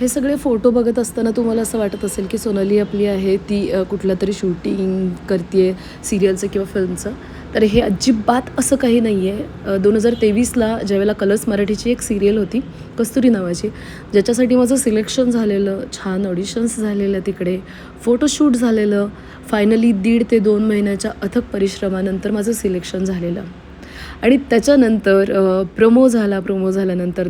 हे सगळे फोटो बघत असताना तुम्हाला असं वाटत असेल की सोनाली आपली आहे ती कुठल्या कुठलं तरी शूटिंग करते सिरियलचं किंवा फिल्मचं तर हे अजिबात असं काही नाही आहे दोन हजार तेवीसला ज्यावेळेला कलर्स मराठीची एक सिरियल होती कस्तुरी नावाची ज्याच्यासाठी माझं सिलेक्शन झालेलं छान ऑडिशन्स झालेलं तिकडे फोटोशूट झालेलं फायनली दीड ते दोन महिन्याच्या अथक परिश्रमानंतर माझं सिलेक्शन झालेलं. आणि त्याच्यानंतर प्रोमो झाला प्रोमो झाल्यानंतर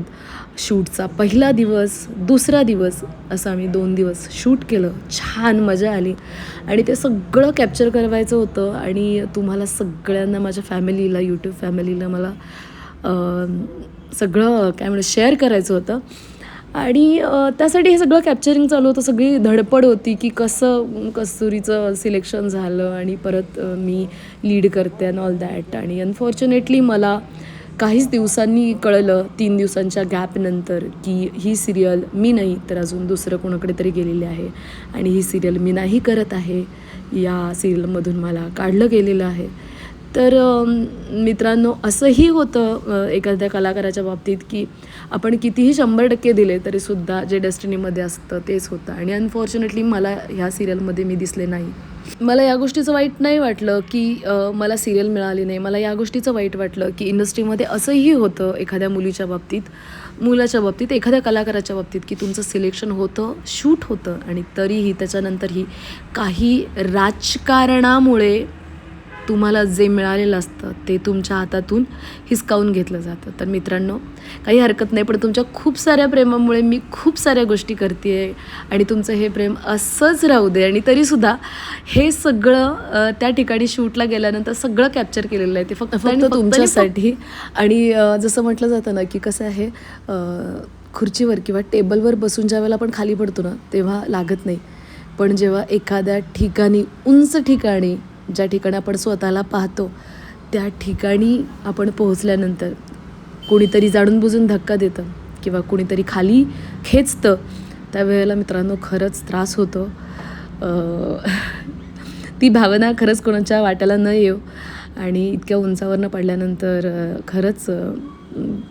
शूटचा पहिला दिवस दुसरा दिवस असं आम्ही दोन दिवस शूट केलं. छान मजा आली. आणि ते सगळं कॅप्चर करवायचं होतं आणि तुम्हाला सगळ्यांना माझ्या फॅमिलीला यूट्यूब फॅमिलीला मला सगळं काय म्हणू शेअर करायचं होतं. आणि त्यासाठी हे सगळं कॅप्चरिंग चालू होतं. सगळी धडपड होती की कसं कस्तुरीचं सिलेक्शन झालं आणि परत मी लीड करते अँड ऑल दॅट आणि अनफॉर्च्युनेटली मला काहीच दिवसांनी कळलं तीन दिवसांच्या गॅपनंतर की ही सिरियल मी नाही तर अजून दुसरं कोणाकडे तरी गेलेली आहे. आणि ही सिरियल मी नाही करत आहे या सिरियलमधून मला काढलं गेलेलं आहे. तर मित्रांनो असंही होतं एखाद्या कलाकाराच्या बाबतीत की आपण कितीही शंभर टक्के दिले तरीसुद्धा जे डेस्टिनीमध्ये असतं तेच होतं. आणि अनफॉर्च्युनेटली मला ह्या सिरियलमध्ये मी दिसले नाही. मला या गोष्टीचं वाईट नाही वाटलं की मला सिरियल मिळाली नाही. मला या गोष्टीचं वाईट वाटलं की इंडस्ट्रीमध्ये असंही होतं एखाद्या मुलीच्या बाबतीत मुलाच्या बाबतीत एखाद्या कलाकाराच्या बाबतीत की तुमचं सिलेक्शन होतं शूट होतं आणि तरीही त्याच्यानंतरही काही राजकारणामुळे तुम्हाला जे मिळालेलं असतं ते तुमच्या हातातून हिसकावून घेतलं जातं. तर मित्रांनो काही हरकत नाही पण तुमच्या खूप साऱ्या प्रेमामुळे मी खूप साऱ्या गोष्टी करते आहे आणि तुमचं हे प्रेम असंच राहू दे. आणि तरीसुद्धा हे सगळं त्या ठिकाणी शूटला गेल्यानंतर सगळं कॅप्चर केलेलं आहे ते फक्त फक्त तुमच्यासाठी. आणि जसं म्हटलं जातं ना की कसं आहे खुर्चीवर किंवा टेबलवर बसून ज्या वेळेला आपण खाली पडतो ना तेव्हा लागत नाही. पण जेव्हा एखाद्या ठिकाणी उंच ठिकाणी ज्या ठिकाणी आपण स्वतःला पाहतो त्या ठिकाणी आपण पोहोचल्यानंतर कोणीतरी जाणून बुजून धक्का देतं किंवा कोणीतरी खाली खेचतं. त्यावेळेला मित्रांनो खरंच त्रास होतो. ती भावना खरंच कोणाच्या वाट्याला न येऊ आणि इतक्या उंचावरनं पडल्यानंतर खरंच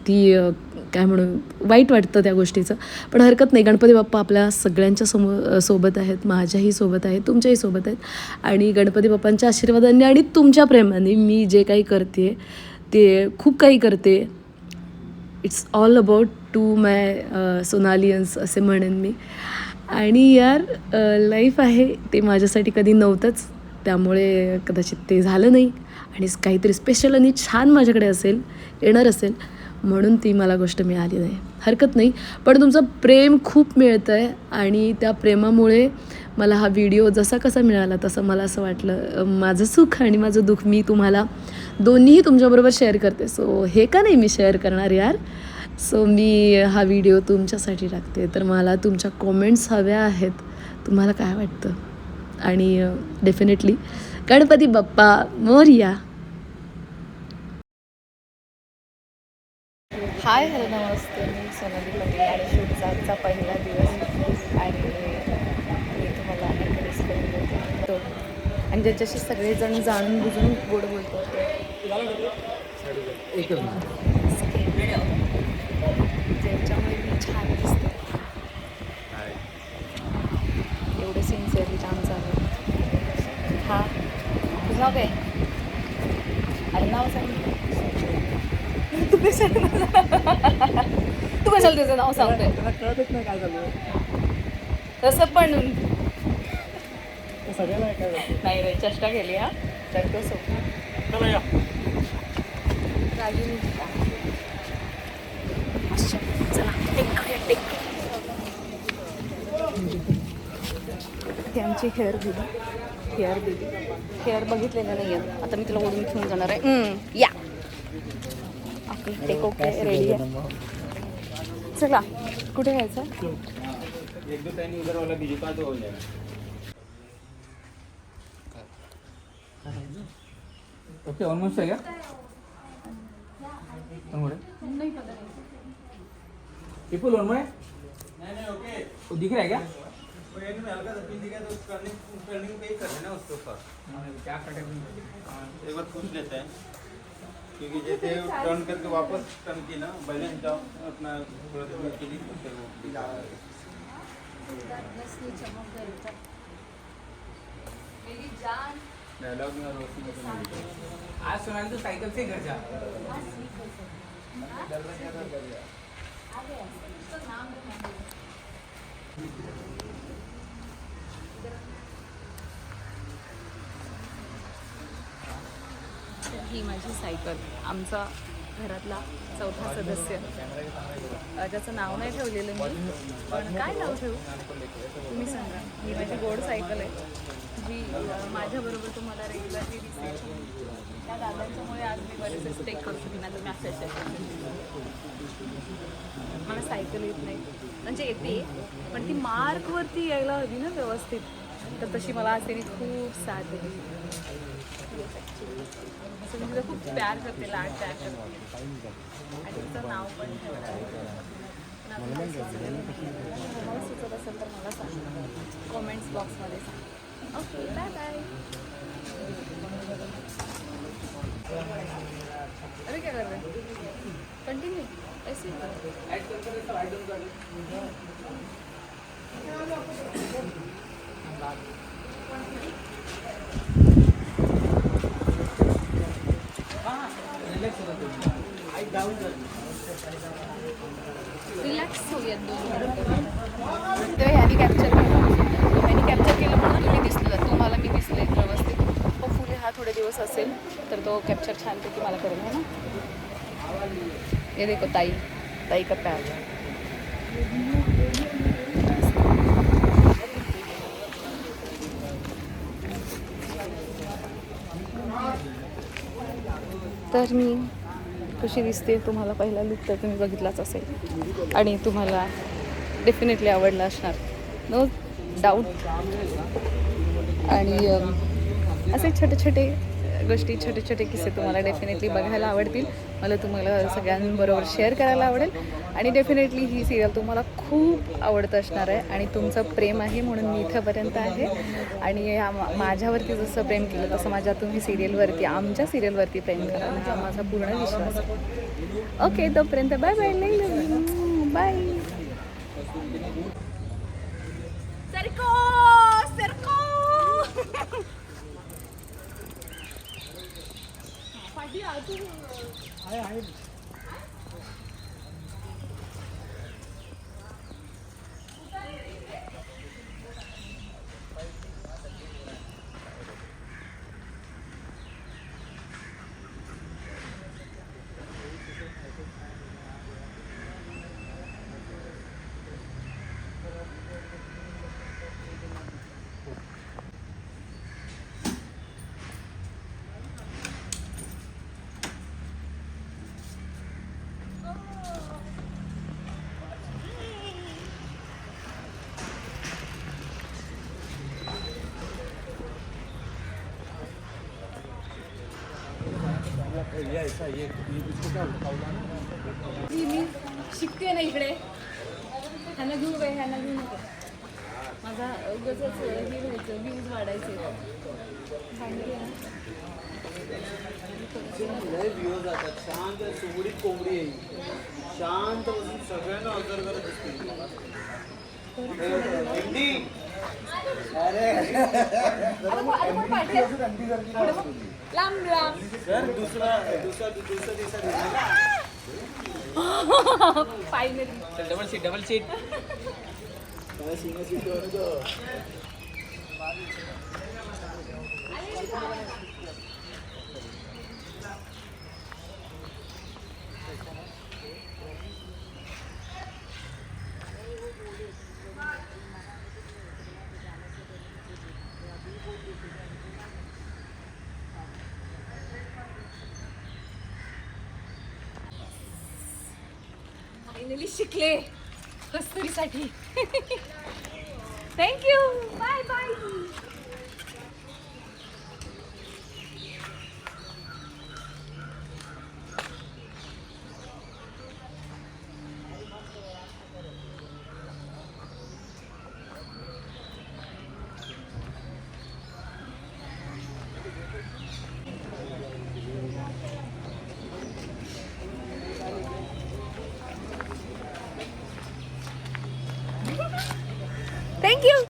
ती काय म्हणू वाईट वाटतं त्या गोष्टीचं. पण हरकत नाही. गणपती बाप्पा आपल्या सगळ्यांच्या समो सोबत आहेत. माझ्याही सोबत आहेत. तुमच्याही सोबत आहेत. आणि गणपती बाप्पांच्या आशीर्वादाने आणि तुमच्या प्रेमाने मी जे काही करते ते खूप काही करते. It's all about to my Sonalians असे म्हणेन मी. आणि यार लाईफ आहे ते माझ्यासाठी कधी नव्हतंच. त्यामुळे कदाचित ते झालं नाही. आणि काहीतरी स्पेशल आणि छान माझ्याकडे असेल येणार असेल. म्हणून ती मला गोष्ट मिळाली नाही. हरकत नाही. पण तुमचं प्रेम खूप मिळतं आहे आणि त्या प्रेमामुळे मला हा व्हिडिओ जसा कसा मिळाला तसं मला असं वाटलं माझं सुख आणि माझं दुःख मी तुम्हाला दोन्हीही तुमच्याबरोबर शेअर करते. सो हे का नाही मी शेअर करणार यार? सो मी हा व्हिडिओ तुमच्यासाठी टाकते. तर मला तुमच्या कॉमेंट्स हव्या आहेत. तुम्हाला काय वाटतं? आणि definitely Ganpati Bappa Morya. Hi hello नमस्ते. मी सोनाली पटेल आणि शूटचा आजचा पहिला दिवस आणि मी तुम्हाला इंट्रोड्यूस करून देते तो आणि ज्याच्याशी सगळेजण जाणून बुजून गोड बोलतो ज्याच्यामुळे मी छान दिसते. एवढे सिन्सिअरली छान चालू हा तुझं काय? अरे नाव सांग. तू कशाला तू कशाला त्याचं नाव सांगतोय कळतच नाही काय झालं. तसं पण सगळ्याला काय झालं? नाही रे चेष्टा केली हा. सोप. चला या. रागिनी आमची हेअर दिली हेअर दिली हेअर बघितलेलं नाही आहेत आता मी तुला ओढून घेऊन जाणार आहे. या. ओके टेक ओके रेडी आहे चला कुठे जायचं? ओके ऑलमोस्ट है क्या उनमुळे विपुल वो दिख रहा है क्या क्या? एक बार पूछ लेते हैं। क्योंकि जैसे टर्न करके वापस टर्न की ना बैलेंस जाओ अपना थोड़ा के लिए फिर वो डायलॉग में रोशनी तो। आज सोनाली तो साइकिल से घर जा तर ही माझी सायकल आमचा घरातला चौथा सदस्य. ज्याचं नाव नाही ठेवलेलं मी पण काय नाव ठेवू? तुम्ही सांगा. ही माझी गोड सायकल आहे जी माझ्याबरोबर तुम्हाला रेग्युलरली दिसेल त्या दादांच्यामुळे आज मी बरेचसे स्टेक करू शकते तुम्ही तर मी असे मला सायकल येत नाही. म्हणजे येते पण ती मार्कवरती यायला हवी ना व्यवस्थित. तर तशी मला आज त्यांनी खूप साथ दिली. असं मी खूप प्यार करते लाड आणि तिचं नाव पण ठेवणार आहे. मला सुचत असेल तर मला सांग. कॉमेंट्स बॉक्समध्ये सांग ओके बाय बाय अरे क्या कर रहे कंटिन्यू ऐसे ही. रिलॅक्स होऊयात दोन तेव्हा ह्यानी कॅप्चर थोडे दिवस असेल, तर तो कॅप्चर छानपैकी मला करेल ना? ये देखो ताई. ताई का प्यार तर मी कशी दिसते तुम्हाला पहिला लुक तर तुम्ही बघितलाच असेल. आणि तुम्हाला डेफिनेटली आवडला असणार. नो डाऊट आणि असे छोटे छोटे गोष्टी छोटे छोटे किस्से तुम्हाला डेफिनेटली बघायला आवडतील. मला तुम्हाला सगळ्यांबरोबर शेअर करायला आवडेल. आणि डेफिनेटली ही सिरियल तुम्हाला खूप आवडत असणार आहे. आणि तुमचं प्रेम आहे म्हणून मी इथंपर्यंत आहे. आणि या माझ्यावरती जसं प्रेम केलं तसं माझ्या तुम्ही सिरियलवरती आमच्या सिरियलवरती प्रेम करा. हा माझा पूर्ण विश्वास आहे. ओके तोपर्यंत बाय बाय नाही बाय Bible. जी मी शिकते ना इकडे. ह्यांना घेऊ काय ह्यांना घेऊ नको. माझा उगाच हे व्हायचं व्ह्यूज वाढायचे. शांत सुगडीत कोंबडी आहे. शांत बसून सगळ्यांना ऑब्झर्व करत असते हिंदी अरे लांब लांब सर दुसरा दुसरा दुसरा दिवसा finally double seat double seat Finally शिकले कस्तुरीसाठी thank you bye bye thank you